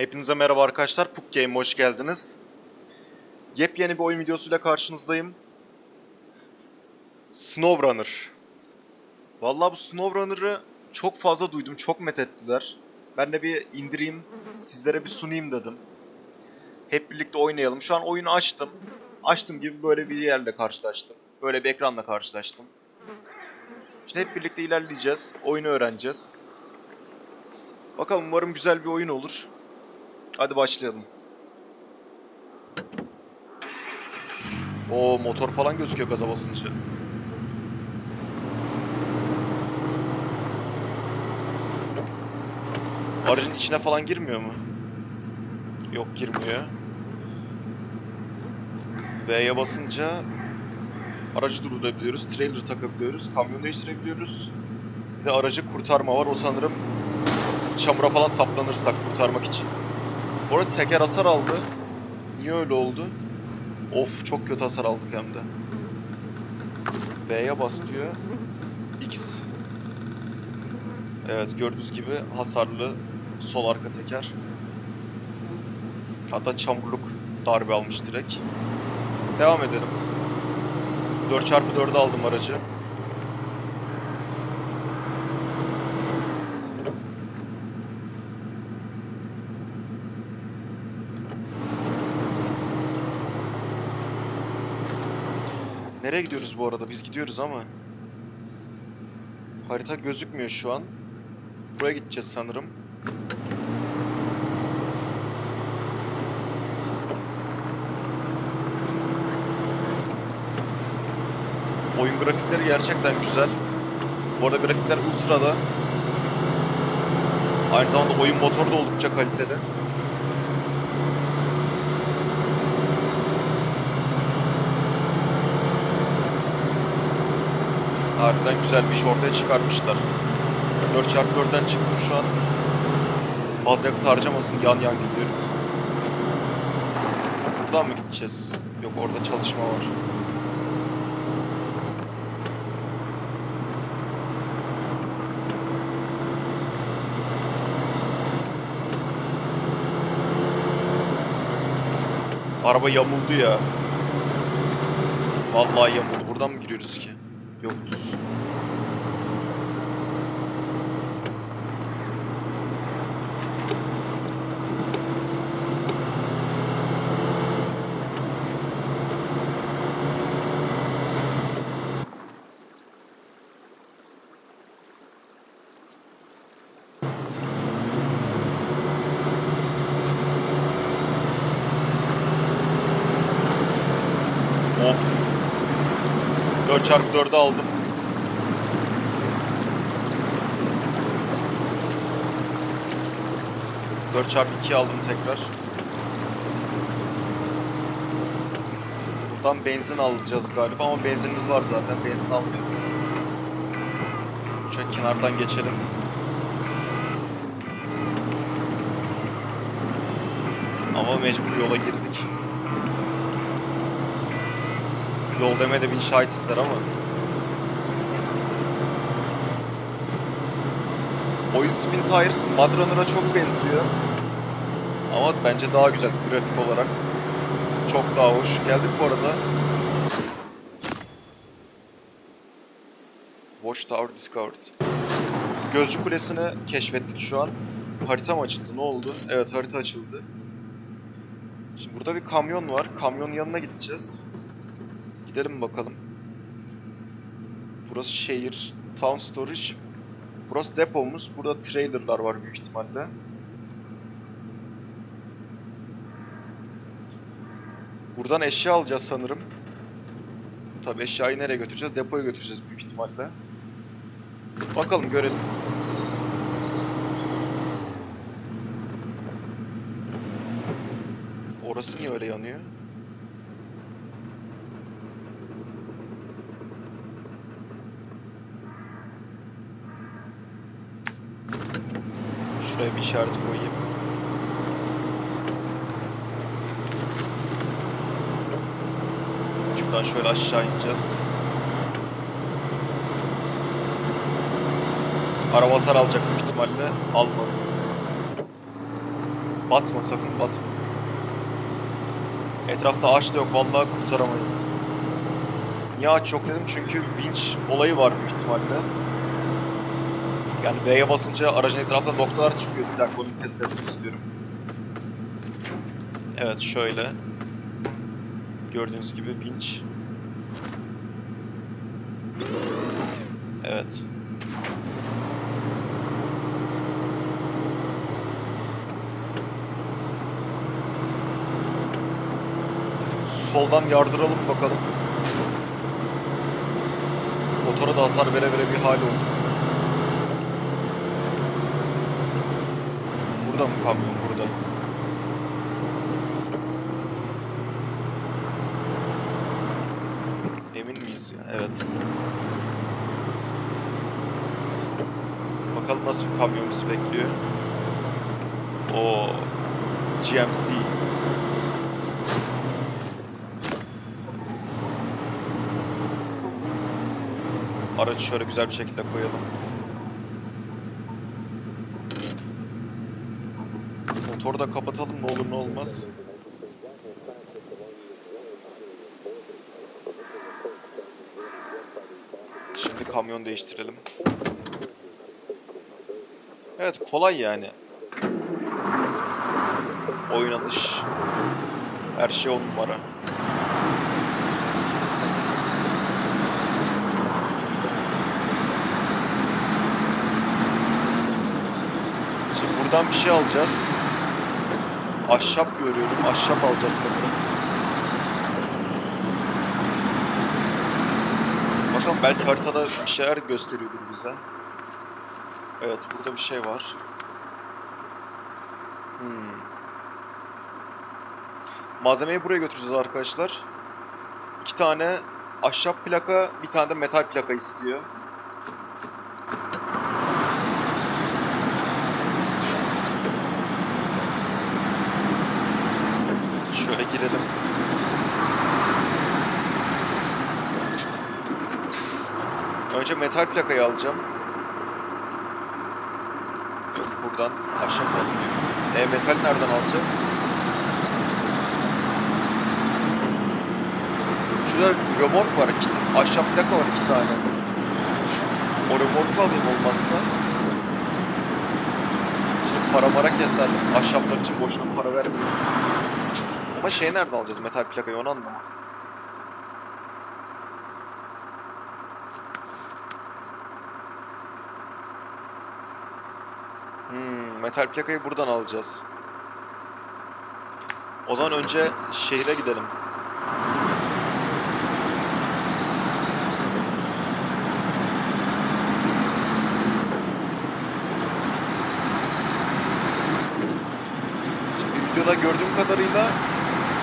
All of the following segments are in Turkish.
Hepinize merhaba arkadaşlar. Puk Game hoş geldiniz. Yepyeni bir oyun videosuyla karşınızdayım. SnowRunner. Vallahi bu SnowRunner'ı çok fazla duydum, çok methettiler. Ben de bir indireyim, sizlere bir sunayım dedim. Hep birlikte oynayalım. Şu an oyunu açtım. Açtım gibi böyle bir yerle karşılaştım. Böyle bir ekranla karşılaştım. İşte hep birlikte ilerleyeceğiz. Oyunu öğreneceğiz. Bakalım umarım güzel bir oyun olur. Hadi başlayalım. O motor falan gözüküyor gaza basınca. Aracın içine falan girmiyor mu? Yok girmiyor. V'ye basınca aracı durdurabiliyoruz, trailer takabiliyoruz, kamyon değiştirebiliyoruz. Bir de aracı kurtarma var. O sanırım çamura falan saplanırsak kurtarmak için. Bu arada teker hasar aldı. Niye öyle oldu? Of çok kötü hasar aldık hem de. B'ye bas diyor. X. Evet gördüğünüz gibi hasarlı sol arka teker. Hatta çamurluk darbe almış direkt. Devam edelim. 4x4'e aldım aracı. Nereye gidiyoruz bu arada? Biz gidiyoruz ama. Harita gözükmüyor şu an. Buraya gideceğiz sanırım. Oyun grafikleri gerçekten güzel. Bu arada grafikler ultra'da. Aynı zamanda oyun motoru da oldukça kaliteli. Harbiden güzel bir iş ortaya çıkarmışlar. 4x4'den çıktım şu an. Fazla yakıt harcamasın yan yan gidiyoruz. Buradan mı gideceğiz? Yok orada çalışma var. Araba yamuldu ya. Vallahi yamuldu. Buradan mı giriyoruz ki? Yok düz. Of. 4x4'ü aldım. Dört çarpı 2 aldım tekrar. Buradan benzin alacağız galiba ama benzinimiz var zaten. Benzin almıyorum. Şöyle kenardan geçelim. Ama mecbur yola girdik. Yol deme de bin şahit ister ama. Oyun Spin Tires Mud Runner'a çok benziyor. Ama bence daha güzel grafik olarak. Çok daha hoş. Geldik bu arada. Watchtower Discovered. Gözcü Kulesi'ni keşfettik şu an. Harita mı açıldı? Ne oldu? Evet harita açıldı. Şimdi burada bir kamyon var. Kamyonun yanına gideceğiz. Gidelim bakalım. Burası şehir. Town Storage. Burası depomuz. Burada trailerlar var büyük ihtimalle. Buradan eşya alacağız sanırım. Tabii eşyayı nereye götüreceğiz? Depoya götüreceğiz büyük ihtimalle. Bakalım görelim. Orası niye öyle yanıyor? Şuraya bir işaret koyayım. Şuradan şöyle aşağı ineceğiz. Araba hasar alacak büyük ihtimalle. Almadı. Batma sakın batma. Etrafta ağaç da yok vallahi kurtaramayız. Niye ağaç yok dedim çünkü vinç olayı var büyük ihtimalle. Yani V'ye basınca aracın etrafında noktalar çıkıyor. Bir dakika onu test etmek istiyorum. Evet şöyle. Gördüğünüz gibi vinç. Evet. Soldan yardıralım bakalım. Motora da hasar vere vere bir hal oldu. Burada mı kamyon? Burada. Emin miyiz? Evet. Bakalım nasıl bir kamyon bizi bekliyor. O GMC. Aracı şöyle güzel bir şekilde koyalım. Motoru da kapatalım ne olur ne olmaz. Şimdi kamyon değiştirelim. Evet kolay yani. Oynanış. Her şey on numara. Şimdi buradan bir şey alacağız. Ahşap görüyorum. Ahşap alacağız sanırım. Bakalım belki haritada bir şeyler gösteriyordur bize. Evet burada bir şey var. Hmm. Malzemeyi buraya götüreceğiz arkadaşlar. İki tane ahşap plaka, bir tane de metal plaka istiyor. Şöyle girelim. Önce metal plakayı alacağım. Yok buradan ahşap alınıyor. E metal nereden alacağız? Şurada remork var iki ahşap plaka var iki tane. O remorku alayım olmazsa. Şimdi para mara keser. Ahşaplar için boşuna para vermiyor. Ama şey nereden alacağız metal plakayı onu anlamadım. Hmm, metal plakayı buradan alacağız. O zaman önce şehre gidelim. Şimdi videoda gördüğüm kadarıyla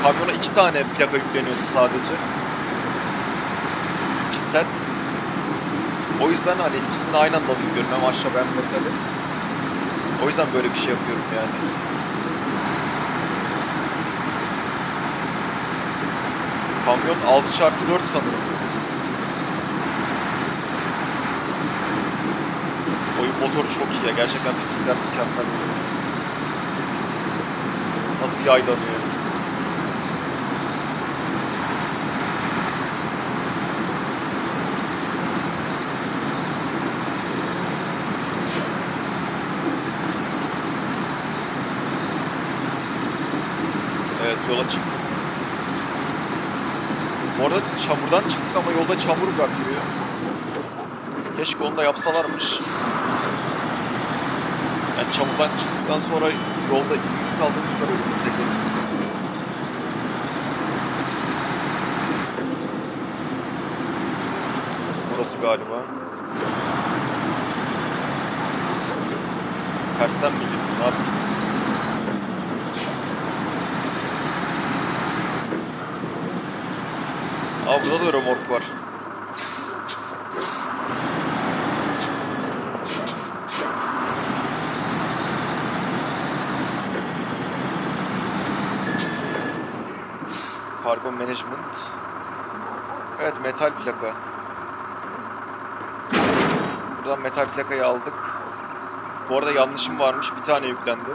kamyona iki tane plaka yükleniyordu sadece. İki set. O yüzden hani ikisini aynı anda alıyorum hem ahşap hem metali. O yüzden böyle bir şey yapıyorum yani. Kamyon 6x4 sanırım. Oyun motoru çok iyi ya. Gerçekten fizikler mükemmel. Nasıl yaylanıyor. Evet yola çıktık. Bu arada çamurdan çıktık ama yolda çamur bırakıyor. Keşke onu da yapsalarmış. Yani çamurdan çıktıktan sonra yolda izimiz kalsa süper olur. Tekrar izimiz. Burası galiba. Tersten mi gittim? Ne yaptım? Burada da remork var. Cargo Management. Evet metal plaka. Buradan metal plakayı aldık. Bu arada yanlışım varmış. Bir tane yüklendi.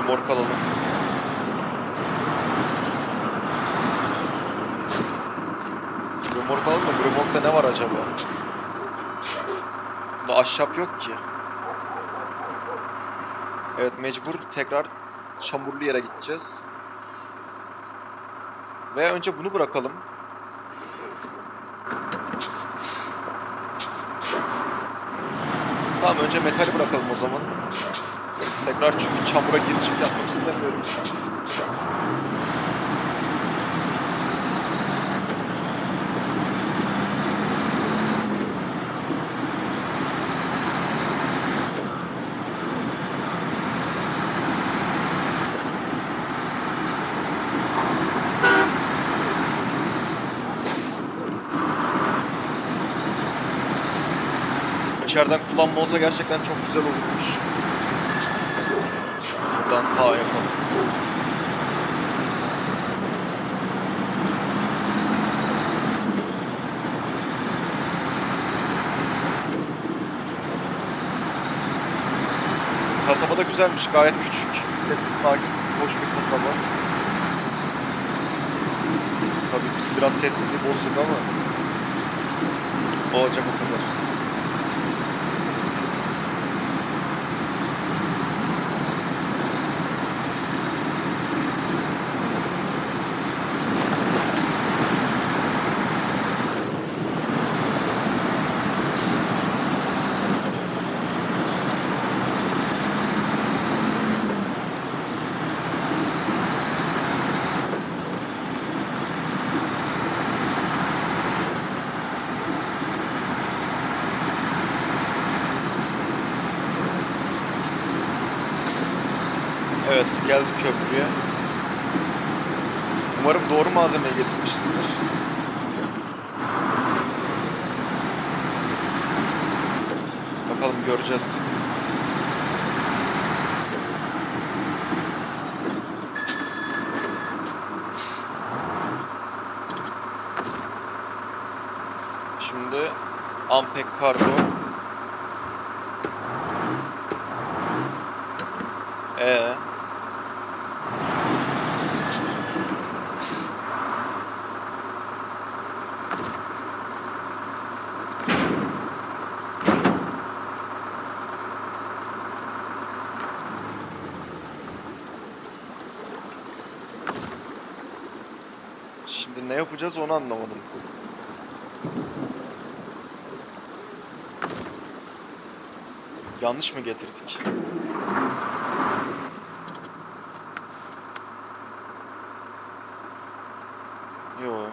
Şuradan da şu römork alalım. Römork alalım da bu römorkta ne var acaba? Bunda ahşap yok ki. Evet mecbur tekrar çamurlu yere gideceğiz. Ve önce bunu bırakalım. Tamam önce metali bırakalım o zaman. Tekrar çünkü çamura gir çık yapmak istemiyorum. İçeriden kullanma olsa gerçekten çok güzel olurmuş. Buradan sağa yapalım. Kasaba da güzelmiş, gayet küçük. Sessiz, sakin, hoş bir kasaba. Tabii biz biraz sessizliği bozduk ama olacak o kadar. Evet, geldik köprüye. Umarım doğru malzemeyi getirmişizdir. Bakalım göreceğiz. Şimdi Ampek Kargo. Ee, Şimdi ne yapacağız onu anlamadım. Yanlış mı getirdik? Yo.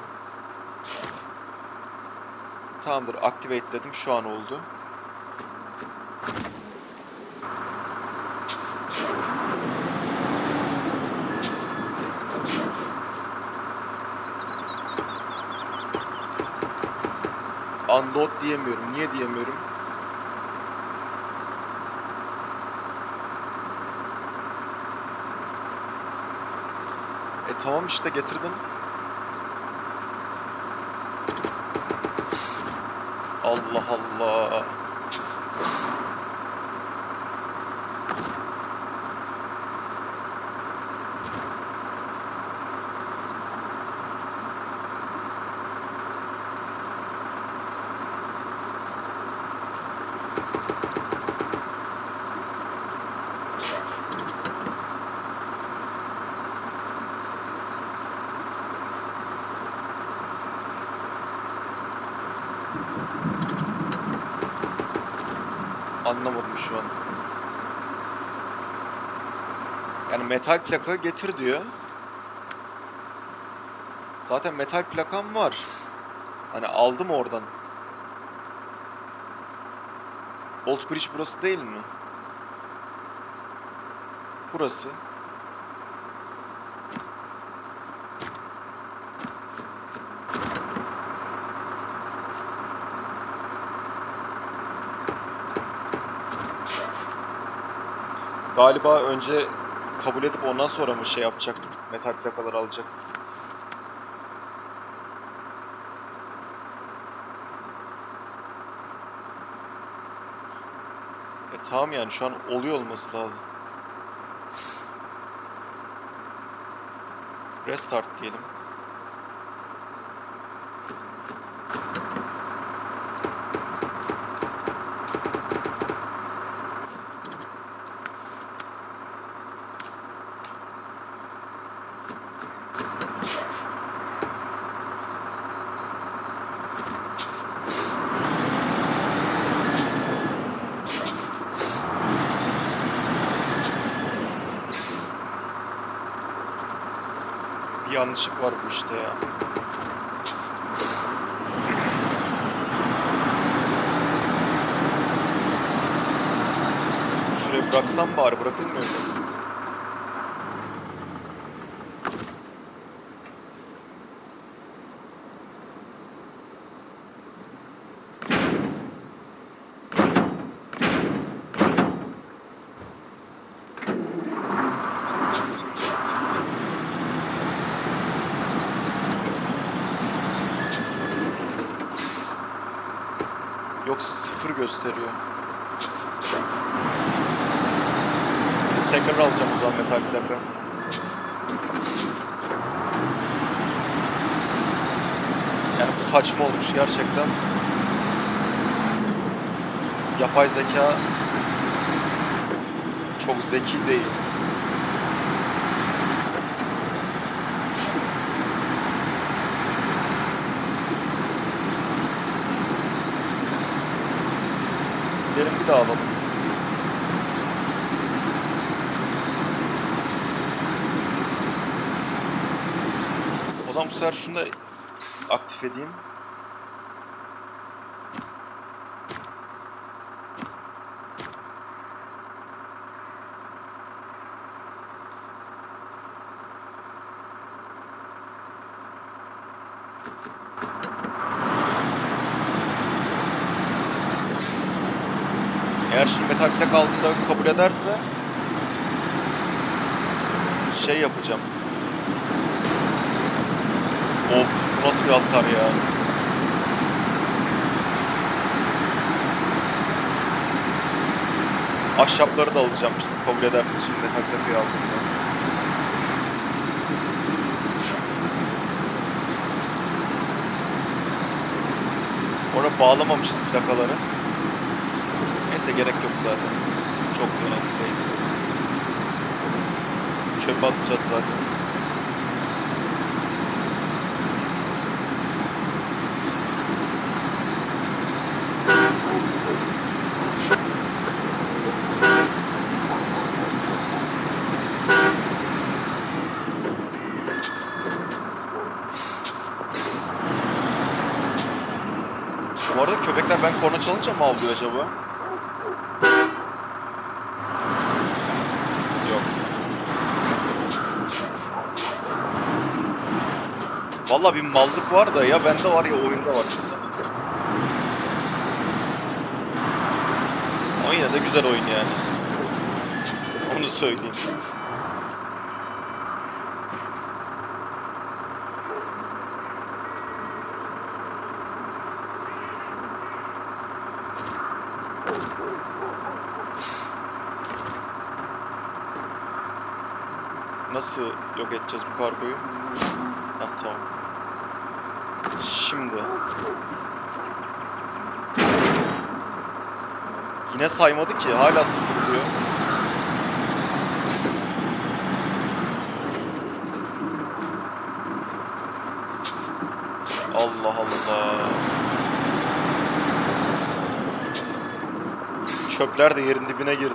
Tamamdır. Activate dedim. Şu an oldu. Unload diyemiyorum. Niye diyemiyorum? E tamam işte getirdim. Allah Allah. Anlamadım şu an. Yani metal plaka getir diyor. Zaten metal plakam var. Hani aldım oradan. Old Bridge burası değil mi? Burası. Galiba önce kabul edip ondan sonra mı şey yapacaktık? Metal plakalar alacaktık. E tamam yani şu an oluyor olması lazım. Restart diyelim. Yanlışlık var bu işte ya. Şuraya bıraksam bari bırakılmıyor? Yok sıfır gösteriyor. Tekrar alacağım o zaman metal plaka. Yani bu saçma olmuş gerçekten. Yapay zeka çok zeki değil. Daha alalım. O zaman bu sefer şunu da aktif edeyim. Eğer şimdi metal plak aldığında kabul ederse şey yapacağım. Of nasıl bir hasar ya. Ahşapları da alacağım kabul ederse şimdi plakayı aldığımda. Orada bağlamamışız plakaları. Neyse gerek yok zaten. Çok da önemli değil. Çöpe atacağız zaten. Bu arada köpekler ben korna çalınca mı avlıyor acaba? Yok. Valla bir mallık var da ya bende var ya oyunda var. Ama yine de güzel oyun yani. Onu söyleyeyim. Nasıl yok edeceğiz bu kargoyu? Hah tamam. Şimdi. Yine saymadı ki. Hala sıfır diyor. Allah Allah. Çöpler de yerin dibine girdi.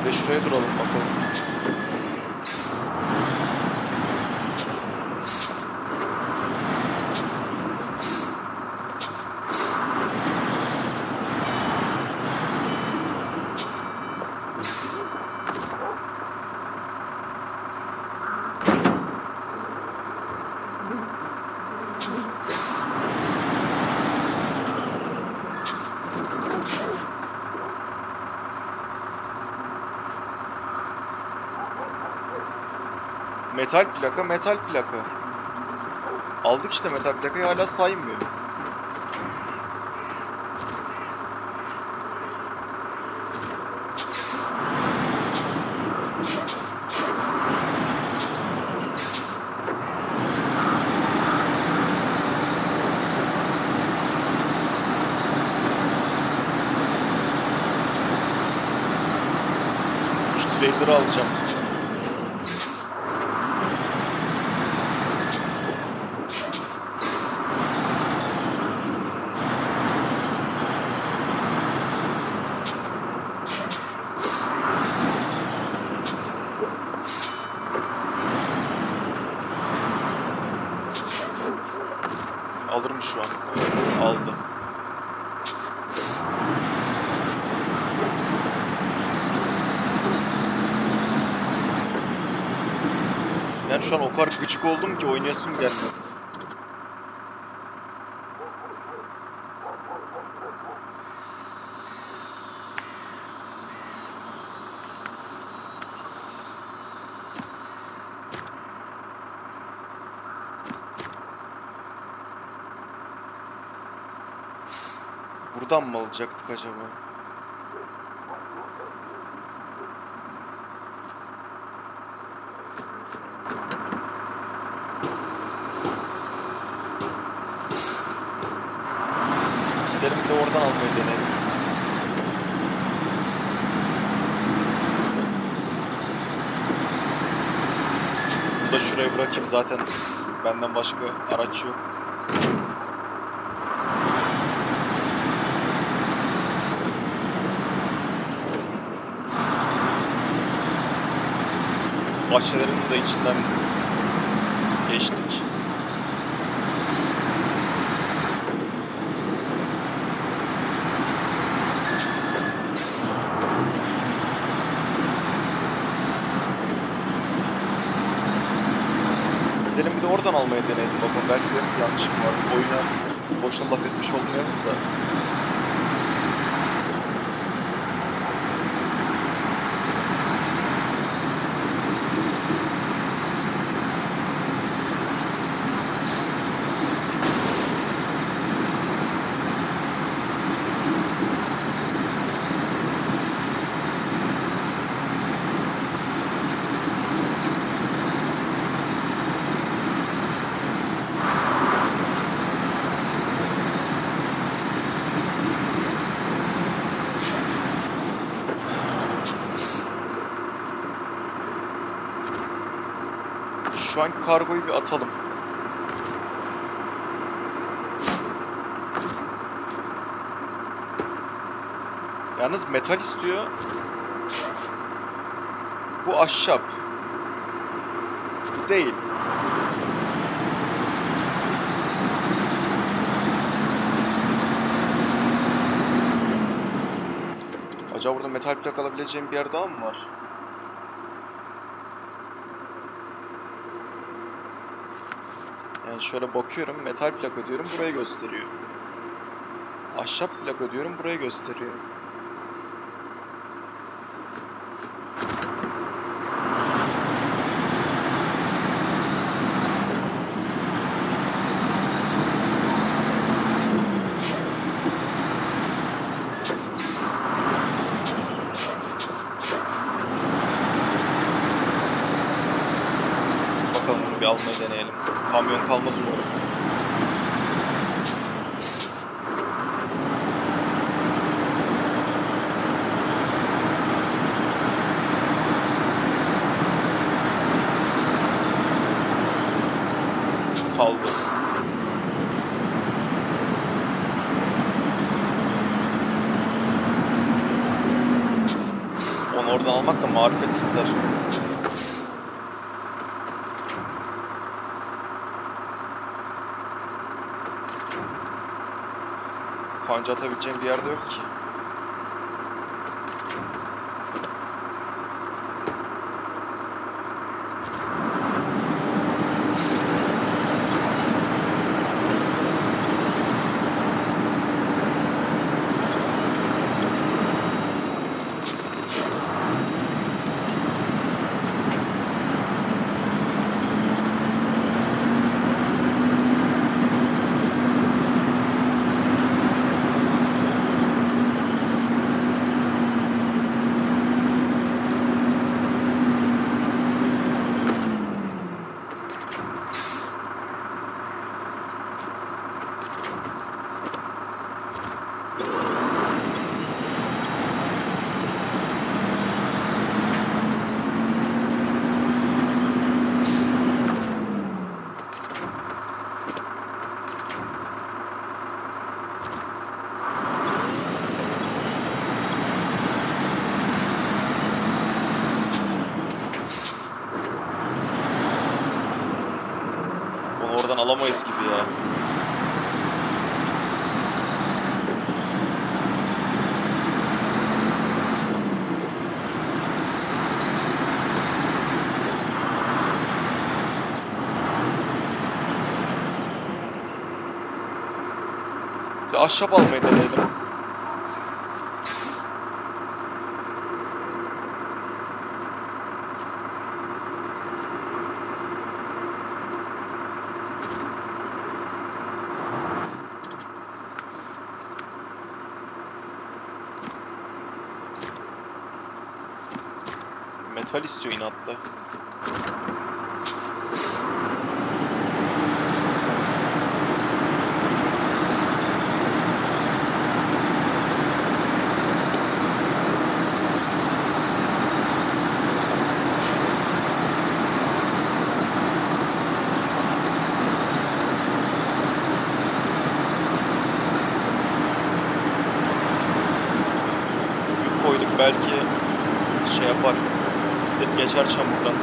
Bir de şuraya duralım bakalım. Metal plaka, metal plaka. Aldık işte metal plakayı hala saymıyor. Runner'ı alacağım. Alır mı şu an? Aldı. Yani şu an o kadar gıcık oldum ki oynayasım gelmiyor. Buradan mı alacaktık acaba? De oradan almayı deneyelim. Bunu da şuraya bırakayım zaten benden başka araç yok. Bahçelerin de içinden geçtik. Gidelim de deneyelim bakalım. Belki bir yanlışım var. Oyuna boşuna laf etmiş olmayalım da. Şu an kargoyu bir atalım. Yalnız metal istiyor. Bu ahşap. Bu değil. Acaba burada metal plak alabileceğim bir yer daha mı var? Şöyle bakıyorum metal plak ödüyorum burayı gösteriyor. Ahşap plak ödüyorum burayı gösteriyor. Bakalım bunu bir almayı deneyelim. Kamyon kalmaz umarım. Kaldı. Onu oradan ister. Kanca atabileceğim bir yerde yok ki. Alamayız gibi ya. Bir ahşap almayı deneyelim. Metal istiyor inatla. Belki şey yapar. Geçer çamurdan.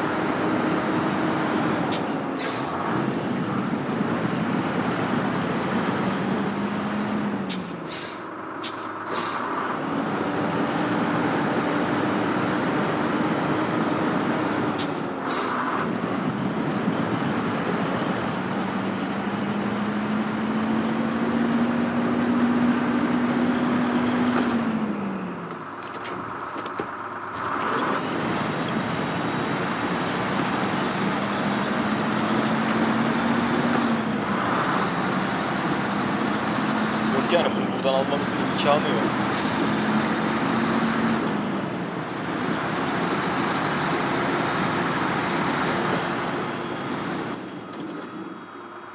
Yok yani bunu buradan almamızın imkanı yok.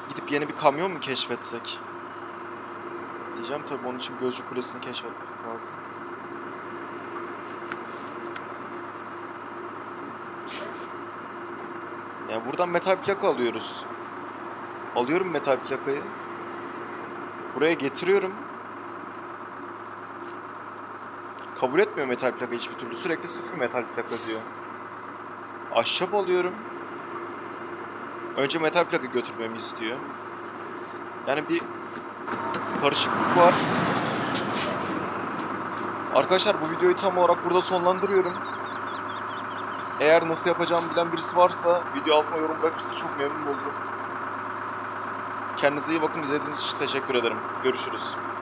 Gidip yeni bir kamyon mu keşfetsek? Diyeceğim tabii onun için Gözcü Kulesi'ni keşfetmek lazım. Yani buradan metal plaka alıyoruz. Alıyorum metal plakayı. Buraya getiriyorum. Kabul etmiyor metal plaka hiçbir türlü. Sürekli sıfır metal plaka diyor. Ahşap alıyorum. Önce metal plaka götürmemi istiyor. Yani bir karışıklık var. Arkadaşlar bu videoyu tam olarak burada sonlandırıyorum. Eğer nasıl yapacağımı bilen birisi varsa video altına yorum bırakırsa çok memnun olurum. Kendinize iyi bakın. İzlediğiniz için teşekkür ederim. Görüşürüz.